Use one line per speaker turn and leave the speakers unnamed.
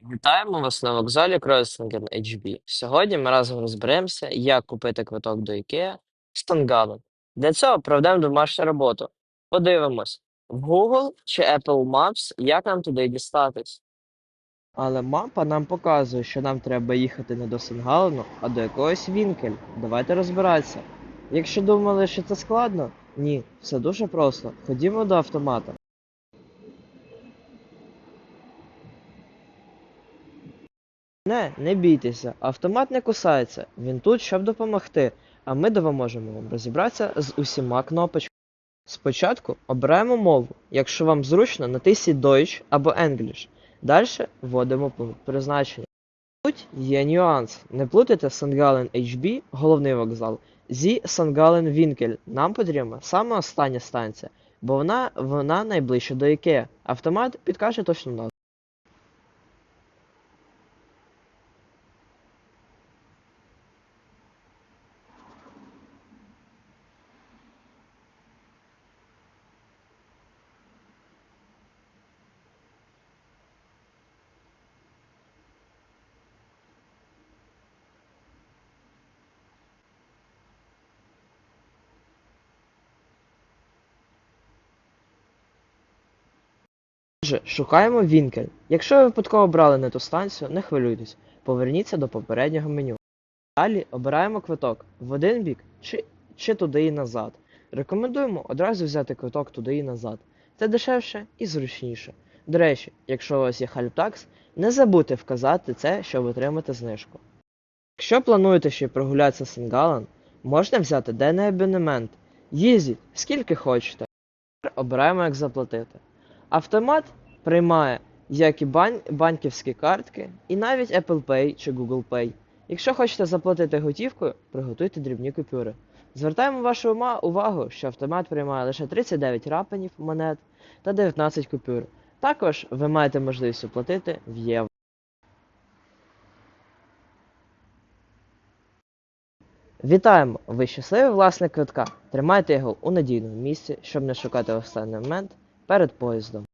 Вітаємо вас на вокзалі Кройсинген HB. Сьогодні ми разом розберемося, як купити квиток до IKEA з Тангалом. Для цього проведемо домашню роботу. Подивимось в Google чи Apple Maps, як нам туди дістатись. Але мапа нам показує, що нам треба їхати не до Сенгалену, а до якогось Вінкель. Давайте розбиратися. Якщо думали, що це складно, ні, все дуже просто. Ходімо до автомата. Не, не бійтеся, автомат не кусається, він тут, щоб допомогти, а ми допоможемо вам розібратися з усіма кнопочками. Спочатку обираємо мову. Якщо вам зручно, натисніть Deutsch або English. Далі вводимо призначення. Тут є нюанс. Не плутайте Сандгален HB, головний вокзал, зі Сандгален Вінкель. Нам потрібна саме остання станція, бо вона, вона найближча до IKEA. Автомат підкаже точну назву. Отже, шукаємо Вінкель. Якщо ви випадково обрали не ту станцію, не хвилюйтесь, поверніться до попереднього меню. Далі обираємо квиток в один бік чи, чи туди і назад. Рекомендуємо одразу взяти квиток туди і назад. Це дешевше і зручніше. До речі, якщо у вас є хальптакс, не забудьте вказати це, щоб отримати знижку. Якщо плануєте ще прогулятися Сенгалан, можна взяти денний абонемент. Їздіть скільки хочете. Тепер обираємо, як заплатити. Автомат приймає як і банківські картки, і навіть Apple Pay чи Google Pay. Якщо хочете заплатити готівкою, приготуйте дрібні купюри. Звертаємо вашу увагу, що автомат приймає лише 39 рапанів монет та 19 купюр. Також ви маєте можливість оплатити в євро. Вітаємо! Ви щасливий власник квитка. Тримайте його у надійному місці, щоб не шукати останній момент перед поїздом.